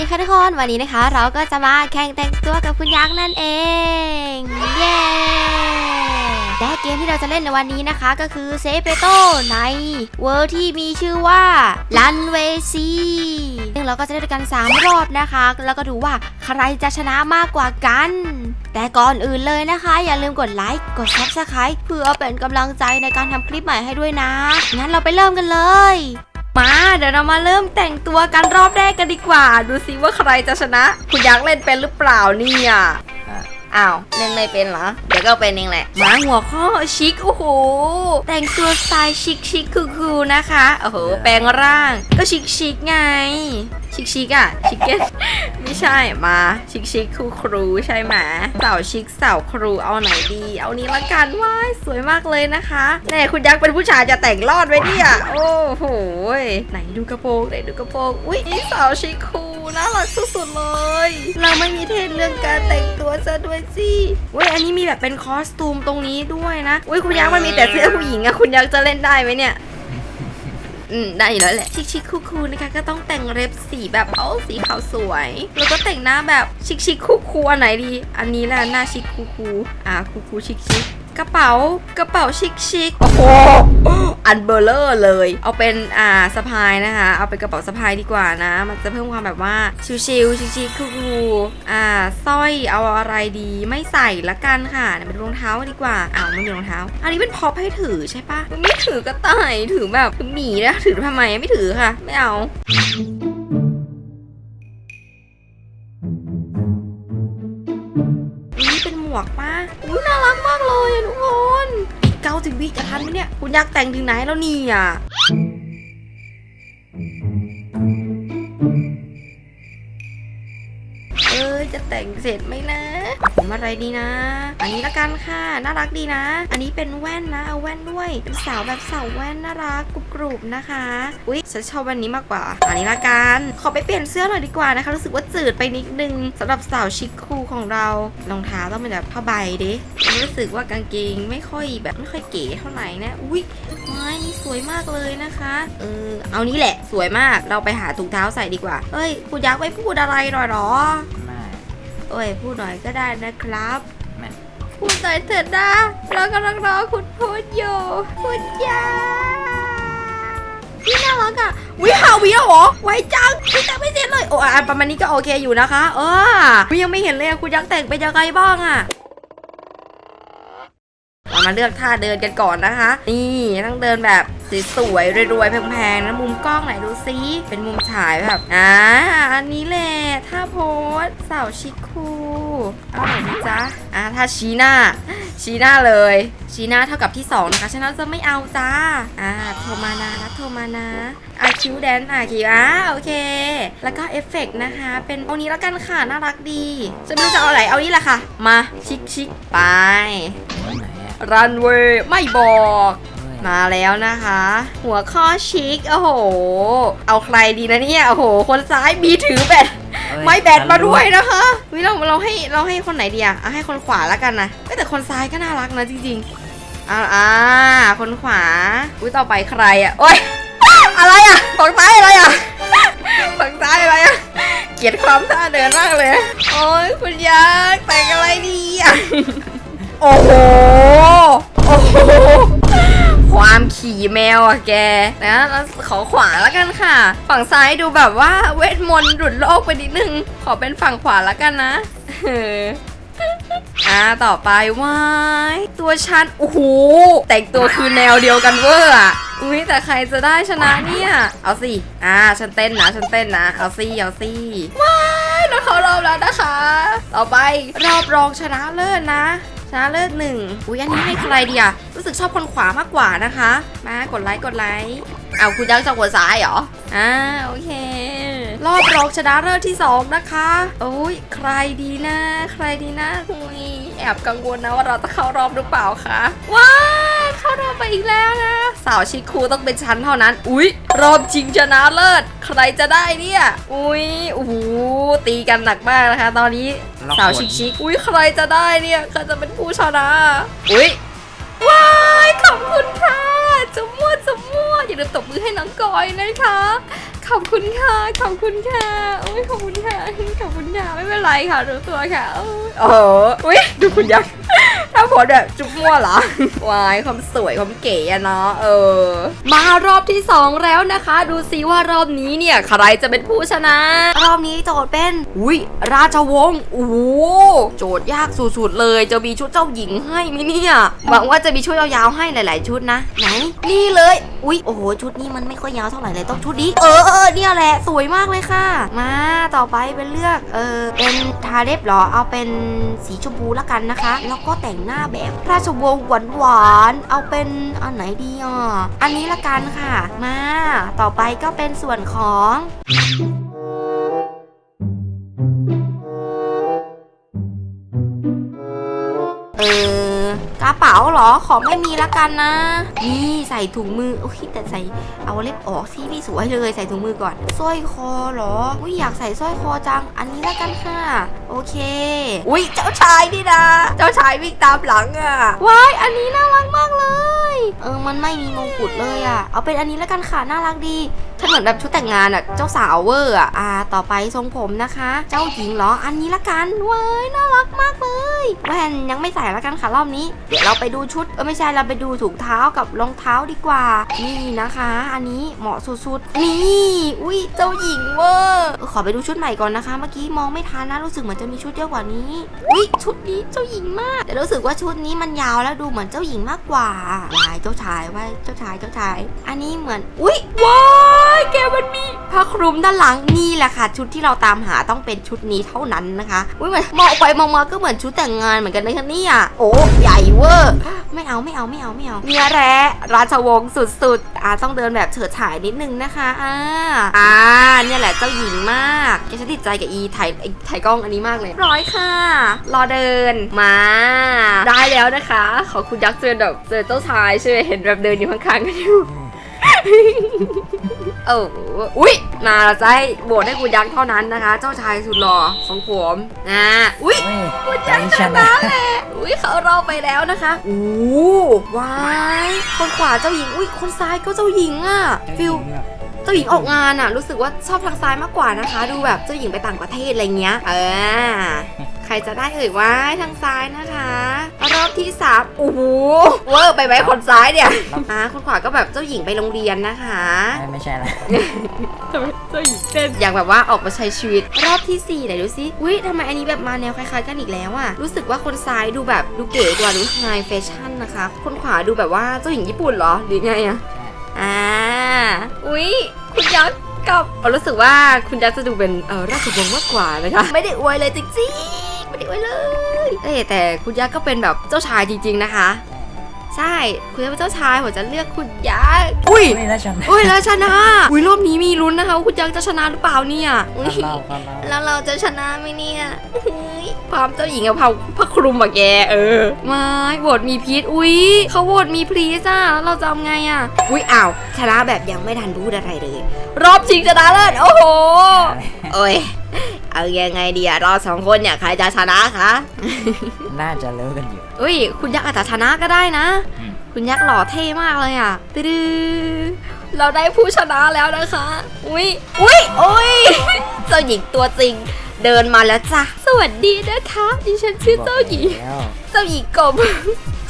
ดีค่ะทุกคนวันนี้นะคะ เราก็จะมาแข่งแต่งตัวกับคุณยักษ์นั่นเอง เย้และเกมที่เราจะเล่นในวันนี้นะคะ ก็คือเซเปโตในเวอร์ที่มีชื่อว่าลันเวซีซึ่งเราก็จะเล่นกัน 3 รอบนะคะ แล้วก็ดูว่าใครจะชนะมากกว่ากัน แต่ก่อนอื่นเลยนะคะ อย่าลืมกดไลค์กด Subscribe เพื่อเป็นกำลังใจในการทำคลิปใหม่ให้ด้วยนะ งั้นเราไปเริ่มกันเลย มาเดี๋ยวเรามาเริ่มแต่งตัวกันรอบแรกกันดีกว่า ดูซิว่าใครจะชนะ คุณยักษ์เล่นเป็นหรือเปล่าเนี่ย อ้าวเล่นไม่เป็นเหรอ เดี๋ยวก็เป็นเองแหละ มาหัวข้อชิคโอ้โห แต่งตัวสไตล์ชิคชิคคูลๆนะคะ โอ้โห แปลงร่าง ก็ชิคชิคไง ชิคชิคอะชิคเก้นไม่ใช่มาชิคชิคครูครูใช่ไหมสาวชิคสาวครูเอาไหนดี เอานี้ละกันว้ายสวยมากเลยนะคะแน่คุณยักษ์เป็นผู้ชายจะแต่งรอดไหมเนี่ยโอ้โหไหนดูกระโปรงไหนดูกระโปรงอุ้ยนี่สาวชิคครูน่ารักสุดๆเลย เราไม่มีเทรนเรื่องการแต่งตัวซะด้วยสิอุ้ยอันนี้มีแบบเป็นคอสตูมตรงนี้ด้วยนะอุ้ยคุณยักษ์มันมีแต่เสื้อผู้หญิงอะคุณยักษ์จะเล่นได้ไหมเนี่ยอืมได้อยู่แล้วแหละชิคชิคคูคูนะคะ ก็ต้องแต่งเล็บสีแบบเอาสีขาวสวย แล้วก็แต่งหน้าแบบชิคชิคคูคูอันไหนดี อันนี้แหละหน้าชิคคูคูอ่าคูคูชิคชิค กระเป๋ากระเป๋าชิคชิคโอ้โหอันเบอร์เลอร์เลย เอาเป็นอ่าสะพายนะคะ เอาเป็นกระเป๋าสะพายดีกว่านะ มันจะเพิ่มความแบบว่าชิลๆชิคชิคคูคูอ่าสร้อยเอาอะไรดีไม่ใส่ละกันค่ะเดี๋ยวเป็นรองเท้าดีกว่าอ้าวไม่มีรองเท้า อันนี้เป็นพอปให้ถือใช่ปะไม่ถือก็ต่ายถือแบบถือหมีนะถือทำไมไม่ถือค่ะ ไม่เอา สิบวิจะทันไหมเนี่ย คุณยักษ์แต่งถึงไหนแล้วเนี่ยเออ จะแต่งเสร็จไหมนะผมอะไรดีนะ อันนี้ละกันค่ะ น่ารักดีนะ อันนี้เป็นแว่นนะ เอาแว่นด้วย เป็นสาวแบบสาวแว่นน่ารักกรุบๆนะคะ อุ๊ยฉันชอบวันนี้มากกว่า อันนี้ละกัน ขอไปเปลี่ยนเสื้อหน่อยดีกว่านะคะ รู้สึกว่าจืดไปนิดนึงสำหรับสาวชิคคูของเรา รองเท้าต้องเป็นแบบผ้าใบด้รู้สึกว่ากางเกงไม่ค่อยแบบไม่ค่อยเก๋เท่าไหร่นะ อุ๊ยไม้นี่สวยมากเลยนะคะ เออ เอานี้แหละ สวยมาก เราไปหาถุงเท้าใส่ดีกว่า เอ้ย คุณยักษ์ไม่พูดอะไรหน่อยหรอ เอ้ยพูดหน่อยก็ได้นะครับไม่พูดหน่อยเถิดนะเรากำลังรอคุณพูดอยู่คุณยาพี่น่ารักอะวิฮาวิแล้วเหรอไวจังพี่แต่ไม่เสร็จเลยโอ้อะประมาณนี้ก็โอเคอยู่นะคะ เออวิยังไม่เห็นเลยอะคุณยักษ์แต่งเป็นยังไงบ้างอะเรามาเลือกท่าเดินกันก่อนนะคะ นี่ต้องเดินแบบ สวยๆรวยๆแพงๆนะมุมกล้องไหนดูซิเป็นมุมฉายแบบอ่าอันนี้แหละท่าโพสสาวชิคคูเอาไหนดีจ๊ะอ่าท่าชี้หน้า ชี้หน้าเลย ชี้หน้าเท่ากับที่สองนะคะฉะนั้นจะไม่เอาจ้าอ่าโทรมานะนะโทรมานะอาคิวแดนอะคิวอะโอเค แล้วก็เอฟเฟกต์นะคะ เป็นเอานี้แล้วกันค่ะ น่ารักดี จะไม่รู้จะเอาอะไรเอานี่แหละค่ะ มาชิคๆไปวันไหนอะรันเวย์ไม่บอกเฮ้ย มาแล้วนะคะ หัวข้อชิคโอ้โห เอาใครดีนะเนี่ยโอ้โห คนซ้ายมีถือแบตเฮ้ยไม้แบตมาด้วยนะคะวิเราเราให้เราให้คนไหนดีอะเอาให้คนขวาแล้วกันนะเอ้ยแต่คนซ้ายก็น่ารักนะจริงๆอ่าอ่าคนขวาอุ้ยต่อไปใครอะโอ้ยอะไรอะฝั่งซ้ายอะไรอะฝั่งซ้ายอะไรอะเกลียดความท่าเดินมากเลย โอ้ยคุณยักษ์แต่งอะไรดีอะโอ้โห แมวอะแกนะขอขวาแล้วกันค่ะ ฝั่งซ้ายดูแบบว่าเวทมนต์หลุดโลกไปนิดนึง ขอเป็นฝั่งขวาแล้วกันนะอ่าต่อไปว้ายตัวฉันโอ้โหแต่งตัวคือแนวเดียวกันเวอร์อะอุ้ยแต่ใครจะได้ชนะเนี่ย เอาสิอ่าฉันเต้นนะฉันเต้นนะ เอาสิเอาสิว้ายเราเข้ารอบแล้วนะคะ ต่อไปรอบรองชนะเลิศนะ ชนะเลิศหนึ่งอุ้ยอันนี้ให้ใครดีอะรู้สึกชอบคนขวามากกว่านะคะ มากดไลค์กดไลค์เอาคุณยักษ์จะกดซ้ายเหรอ อ่าโอเค รอบรองชนะเลิศที่สองนะคะ โอ้ยใครดีนะ ใครดีนะอุยแอบกังวลนะว่าเราจะเข้ารอบหรือเปล่าคะ ว้าเข้ารอบไปอีกแล้วนะ สาวชิคูต้องเป็นชั้นเท่านั้น อุ้ยรอบชิงชนะเลิศ ใครจะได้เนี่ย อุ้ยโอ้โหตีกันหนักมากนะคะ ตอนนี้สาวชิคชิคอุ้ยใครจะได้เนี่ยใครจะเป็นผู้ชนะ อุ้ยว้าย ขอบคุณค่ะจะมั่วจะมั่วอย่าลืมตบมือให้น้องกอยนะคะ ขอบคุณค่ะ ขอบคุณค่ะโอ้ยขอบคุณค่ะคุณยาไม่เป็นไรค่ะรู้ตัวค่ะเออโอ้โหอุ้ยดูคุณยักษ์ ถ้าโพสแบบจุ๊บมั่วเหรอวายความสวยความเก๋อะเนาะเออ มารอบที่สองแล้วนะคะ ดูซิว่ารอบนี้เนี่ยใครจะเป็นผู้ชนะ รอบนี้โจทย์เป็นอุ้ยราชวงศ์โอ้โหโจทย์ยากสุดๆเลยจะมีชุดเจ้าหญิงให้ไหมเนี่ยหวังว่าจะมีชุดยาวๆให้หลายๆชุดนะไหนนี่เลย อุ๊ยโอ้โหชุดนี้มันไม่ค่อยยาวเท่าไหร่เลยต้องชุดนี้เออเออเนี่ยแหละสวยมากเลยค่ะ มาต่อไปเป็นเลือกเออเป็นทาเล็บเหรอเอาเป็นสีชมพูละกันนะคะ แล้วก็แต่งหน้าแบบราชวงศ์หวานหวานๆเอาเป็นอันไหนดีอะอันนี้ละกันค่ะ มาต่อไปก็เป็นส่วนของเออ กระเป๋าเหรอ ขอไม่มีละกันนะ นี่ใส่ถุงมือ โอ้ยแต่ใส่เอาเล็บออกที่ไม่สวยเลยใส่ถุงมือก่อน สร้อยคอเหรอ อุ้ยอยากใส่สร้อยคอจัง อันนี้ละกันค่ะ โอเค อุ้ยเจ้าชายนี่นะ เจ้าชายวิ่งตามหลังอะ ว้าย อันนี้น่ารักมากเลย เออ มันไม่มีมงกุฎเลยอะ่ะ เอาเป็นอันนี้ละกันค่ะ น่ารักดีถ้าเหมือนแบบชุดแต่งงานอะ่ะ เจ้าสาวเวอร์อะ อ่า ต่อไปทรงผมนะคะ เจ้าหญิงเหรอ อันนี้ละกัน ว้าย น่ารักมากเลย แว่นยังไม่ใส่ละกันค่ะรอบนี้ เดี๋ยวเราไปดูชุด เออไม่ใช่เราไปดูถุงเท้ากับรองเท้าดีกว่า นี่นะคะ อันนี้เหมาะสุดๆ นี่ อุ้ยเจ้าหญิงเวอร์ขอไปดูชุดใหม่ก่อนนะคะ เมื่อกี้มองไม่ทันนะรู้สึกเหมือนจะมีชุดเยอะกว่านี้ อุ้ยชุดนี้เจ้าหญิงมาก แต่รู้สึกว่าชุดนี้มันยาวแล้วดูเหมือนเจ้าหญิงมากกว่าวายเจ้าชายว่าเจ้าชายเจ้าชาย อันนี้เหมือน อุ้ยว้ายแกมันมีผ้าคลุมด้านหลังนี่แหละค่ะ ชุดที่เราตามหาต้องเป็นชุดนี้เท่านั้นนะคะอุ้ยเหมันมองไปมองมาก็เหมือนชุดแต่งงานเหมือนกันนะคะเนี่ยโอ้ใหญ่เวอร์ไม่เอาไม่เอาไม่เอาไม่เอาเนี่ยแหละราชวงศ์สุดๆอ่าต้องเดินแบบเฉิดฉายนิดนึงนะคะอ่าอ่าเนี่ยแหละเจ้าหญิงมากแกฉันติดใจกับอีถ่ายอ้ถ่ายกล้องอันนี้มากเลยร้อยค่ะ รอเดินมา ได้แล้วนะคะ ขอคุณยักษ์เจอแบบเจอเจ้าชายใช่ไหมเห็นแบบเดินอยู่ข้างๆกันอยู่ เอออุ้ยมาเราจะให้โหวตให้คุณยักษ์เท่านั้นนะคะ เจ้าชายสุดหล่อของผมนะอุ้ยเฮ้ยใจชนะอุ้ยเขารอบไปแล้วนะคะอู้ว้ายคนขวาเจ้าหญิง อุ้ยคนซ้ายก็เจ้าหญิงอะฟิลเจ้าหญิงออกงานอะรู้สึกว่าชอบทางซ้ายมากกว่านะคะ ดูแบบเจ้าหญิงไปต่างประเทศอะไรเงี้ย เออ ใครจะได้เอ่ยว่าทางซ้ายนะคะรอบที่สามโอ้โหเวอร์ไปไหมคนซ้ายเนี่ยอ่าคนขวาก็แบบเจ้าหญิงไปโรงเรียนนะคะไม่ไม่ใช่ละทำไมเจ้าหญิงเต้นอยากแบบว่าออกมาใช้ชีวิต รอบที่4ไหนดูสิอุ้ยทำไมอันนี้แบบมาแนวคล้ายๆกันอีกแล้วอะรู้สึกว่าคนซ้ายดูแบบดูเก๋กว่าดูไฮแฟชั่นนะคะ คนขวาดูแบบว่าเจ้าหญิงญี่ปุ่นเหรอหรือไงอะ อ่า อุ้ยคุณยักษ์กับเอารู้สึกว่าคุณยักษ์จะดูเป็นเออราชวงศ์มากกว่านะคะ ไม่ได้อวยเลยจริงๆ ไม่ได้อวยเลย เอ้ยแต่คุณยักษ์ก็เป็นแบบเจ้าชายจริง ๆ นะคะ ใช่ คุณยักษ์เป็นเจ้าชายผมจะเลือกคุณยักษ์อุ้ยเฮ้ยแล้วชนะโอ้ยแล้วชนะอุ้ยรอบนี้มีลุ้นนะคะว่าคุณยังจะชนะหรือเปล่าเนี่ยอุ๊ยเราเราเราแล้วเราจะชนะไหมเนี่ยเฮ้ยความเจ้าหญิงกับเผาพระคลุมอะแกเออไม่โหวตมีพีทอุ้ยเขาโหวตมีพรีซ่าแล้วเราจะทำไงอะอุ้ยอ้าวชนะแบบยังไม่ทันพูดอะไรเลย รอบชิงชนะเลิศโอ้โหโอ้ย เอายังไงดีอะเราสองคนเนี่ยใครจะชนะคะ น่าจะเลิกกันอยู่ อุ้ย คุณยักษ์อาจจะชนะก็ได้นะ อืม คุณยักษ์หล่อเท่มากเลยอะตืดเราได้ผู้ชนะแล้วนะคะ อุ้ยอุ้ยอุ้ย เจ้าหญิงตัวจริง เดินมาแล้วจ้ะ สวัสดีนะคะ ดิฉันชื่อเจ้าหญิง บอกแล้ว เจ้าหญิงกบ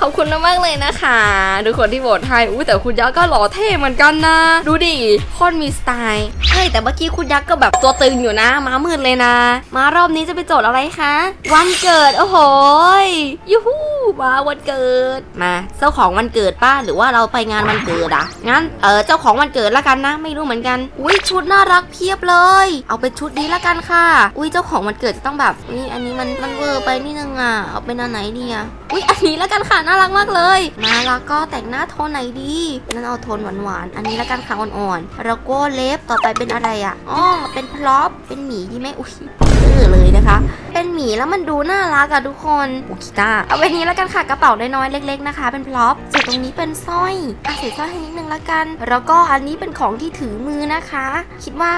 ขอบคุณมากๆเลยนะคะทุกคนที่โหวตให้อุ้ยแต่คุณยักษ์ก็หล่อเท่เหมือนกันนะ ดูดิโคตรมีสไตล์เฮ้ยแต่เมื่อกี้คุณยักษ์ก็แบบตัวตึงอยู่นะ มามืดเลยนะ มารอบนี้จะไปโจทย์อะไรคะ วันเกิด โอ้โหยยูฮูมาวันเกิดมาเจ้าของวันเกิดป้าหรือว่าเราไปงานวันเกิดอะงั้นเออเจ้าของวันเกิดละกันนะ ไม่รู้เหมือนกัน อุ้ยชุดน่ารักเพียบเลย เอาเป็นชุดนี้ละกันค่ะ อุ้ยเจ้าของวันเกิดจะต้องแบบนี่อันนี้มันมันเวอร์ไปนิดนึงอะเอาเป็นอันไหนดีอะอุ้ยอันนี้และกันค่ะน่ารักมากเลย มาแล้วก็แต่งหน้าโทนไหนดีนั่นเอาโทนหวานๆอันนี้และกันค่ะอ่อนๆแล้วก็เล็บต่อไปเป็นอะไรอะอ๋อเป็นพล็อปเป็นหมีดีไหมอุ้ยเออเลยนะคะ เป็นหมีแล้วมันดูน่ารักอะทุกคนอุคิต้าเอาไว้นี้และกันค่ะกระเป๋าน้อยๆเล็ก ๆนะคะ เป็นพล็อปส่วนตรงนี้เป็นสร้อยอะใส่สร้อยให้นิดนึงละกัน แล้วก็อันนี้เป็นของที่ถือมือนะคะ คิดว่า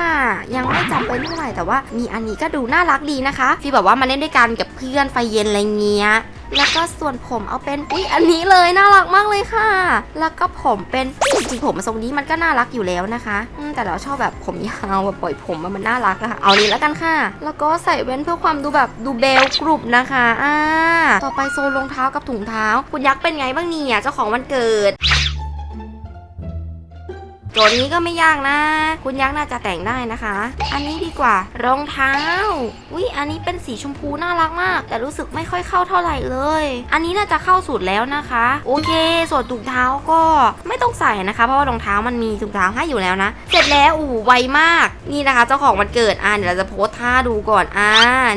ยังไม่จำเป็นเท่าไหร่แต่ว่ามีอันนี้ก็ดูน่ารักดีนะคะที่แบบว่ามาเล่นด้วยกันกับเพื่อนไฟเย็นอะไรเงี้ย แล้วก็ส่วนผมเอาเป็นอุ้ยอันนี้เลยน่ารักมากเลยค่ะ แล้วก็ผมเป็นจริงๆผมทรงนี้มันก็น่ารักอยู่แล้วนะคะแต่เราชอบแบบผมยาวแบบปล่อยผมมันน่ารักอะค่ะ เอานี้แล้วกันค่ะ แล้วก็ใส่เว้นเพื่อความดูแบบดูเบลกรุบนะคะอ่าต่อไปโซนรองเท้ากับถุงเท้า คุณยักษ์เป็นไงบ้างเนี่ยเจ้าของวันเกิด โจทย์นี้ก็ไม่ยากนะ คุณยักษ์น่าจะแต่งได้นะคะ อันนี้ดีกว่ารองเท้า อุ้ยอันนี้เป็นสีชมพูน่ารักมาก แต่รู้สึกไม่ค่อยเข้าเท่าไหร่เลย อันนี้น่าจะเข้าสูตรแล้วนะคะ โอเค ส่วนถุงเท้าก็ไม่ต้องใส่นะคะ เพราะว่ารองเท้ามันมีถุงเท้าให้อยู่แล้วนะ เสร็จแล้วอู๋ไวมาก นี่นะคะ เจ้าของวันเกิด อ่าเดี๋ยวเราจะโพสท่าดูก่อน อ่า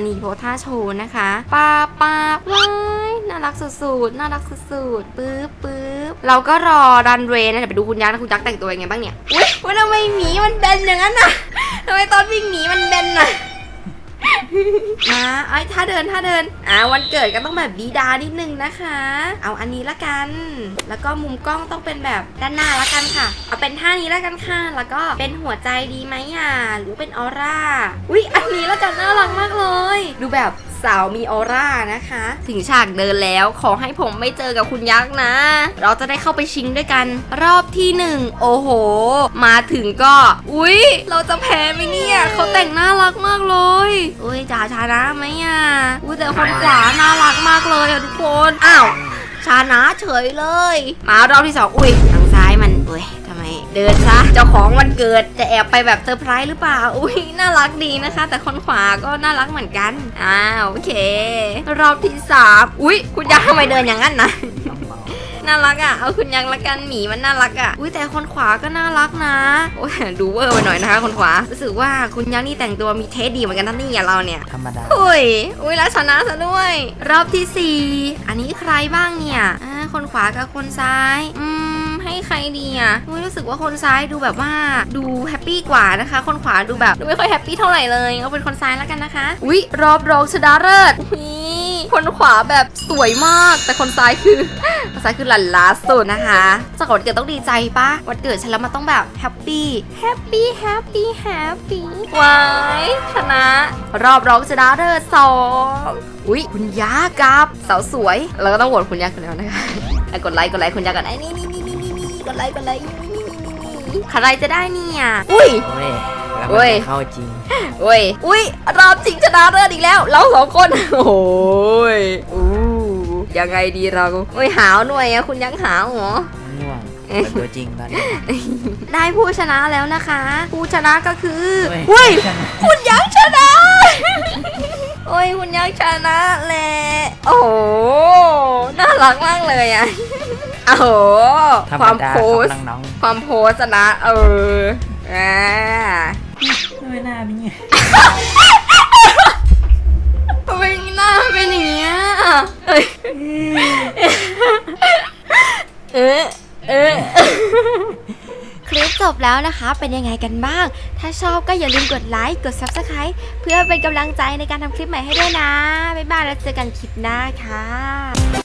นี่โพสท่าโชว์นะคะปาปาว้าย น่ารักสุดๆน่ารักสุดๆปึ๊บปึ๊บเราก็รอรันเวย์นะเดี๋ยวไปดูคุณยักษ์นะคุณยักษ์แต่งตัวยังไงบ้างเนี่ยอุ้ยว่าทำไมหมีมันแบนอย่างนั้นน่ะทำไมตอนวิ่งหนีมันแบนน่ะมาไอ้ยถ้าเดินถ้าเดินอ่าวันเกิดก็ต้องแบบดีดานิดนึงนะคะ เอาอันนี้ละกัน แล้วก็มุมกล้องต้องเป็นแบบด้านหน้าละกันค่ะ เอาเป็นท่านี้ละกันค่ะ แล้วก็เป็นหัวใจดีไหมอะหรือเป็นออร่าอุ๊ยอันนี้ละกันน่ารักมากเลย ดูแบบ สาวมีออร่านะคะ ถึงฉากเดินแล้วขอให้ผมไม่เจอกับคุณยักษ์นะ เราจะได้เข้าไปชิงด้วยกัน รอบที่หนึ่งโอ้โห มาถึงก็ อุ๊ย เราจะแพ้ไหมเนี่ยเขาแต่งน่ารักมากเลยอุ้ยจ่าชนะไหมอะอุ้ยแต่คนขวาน่ารักมากเลยอะทุกคนอ้าวชนะเฉยเลย มารอบที่สองอุ้ยทางซ้ายมันอุ้ยทำไม เดินซะเจ้าของวันเกิดจะแอบไปแบบเซอร์ไพรส์หรือเปล่า อุ้ยน่ารักดีนะคะ แต่คนขวาก็น่ารักเหมือนกันอ่าโอเค รอบที่สามอุ้ยคุณยักษ์ทำไมเดินอย่างนั้นนะน่ารักอะ เอาคุณยังละกันหมีมันน่ารักอะ อุ้ยแต่คนขวาก็น่ารักนะ โอ้ยดูเวอร์ไปหน่อยนะคะ คนขวา รู้สึกว่าคุณยังนี่แต่งตัวมีเทสดีเหมือนกันนะเนี่ยเราเนี่ย ธรรมดา อุ้ย อุ้ยแล้วชนะซะด้วย รอบที่ 4 อันนี้ใครบ้างเนี่ย อ่า คนขวากับคนซ้าย อืม ให้ใครดีอะอุ้ยรู้สึกว่าคนซ้ายดูแบบว่าดูแฮปปี้กว่านะคะ คนขวาดูแบบดูไม่ค่อยแฮปปี้เท่าไหร่เลยเอาเป็นคนซ้ายแล้วกันนะคะอุ้ยรอบรองชนะเลิศอุ้ยคนขวาแบบสวยมาก แต่คนซ้ายคือคนซ้ายคือหลันล้าสุดนะคะเจ้าของวันเกิดต้องดีใจปะวันเกิดฉันแล้วมันต้องแบบแฮปปี้แฮปปี้แฮปปี้แฮปปี้วายชนะ รอบรองชนะเลิศสองอุ้ยคุณยากับสาวสวย เราก็ต้องโหวตคุณยากันแล้วนะคะอะกดไลค์กดไลค์คุณยากันไอ้นี่นี่นี่นี่นี่นี่ กดไลค์กดไลค์นี่นี่นี่นี่นี่ใครจะได้เนี่ย อุ้ยเว้ยแล้วเว้มันยจะเข้าจริงเว้ยอุ้ยรอบชิงชนะเลิศอีกแล้ว เราสองคน โอ้ยอู้ยังไงดีเราโอ้ยหาวหน่วยอะคุณยังหาวเหรอง่วงเป็นตัวจริงตอนนี้ได้ผู้ชนะแล้วนะคะ ผู้ชนะก็คือเว้อุ้ยยคุณยังชนะโอ้ยคุณยังชนะแหละโอ้โห น่ารักมากเลยอะ โอ้โหธรรคมวามดาโพคสรับน้อง ความโพสนะเอออ่าๆไม่น่ามีทำไมหน้าเป็นอย่างเงี้ยเอ้ยเออเออคลิปจบแล้วนะคะ เป็นยังไงกันบ้าง ถ้าชอบก็อย่าลืมกดไลค์ กด Subscribe เพื่อเป็นกำลังใจในการทำคลิปใหม่ให้ด้วยนะ บ๊ายบายแล้วเจอกันคลิปหน้าค่ะ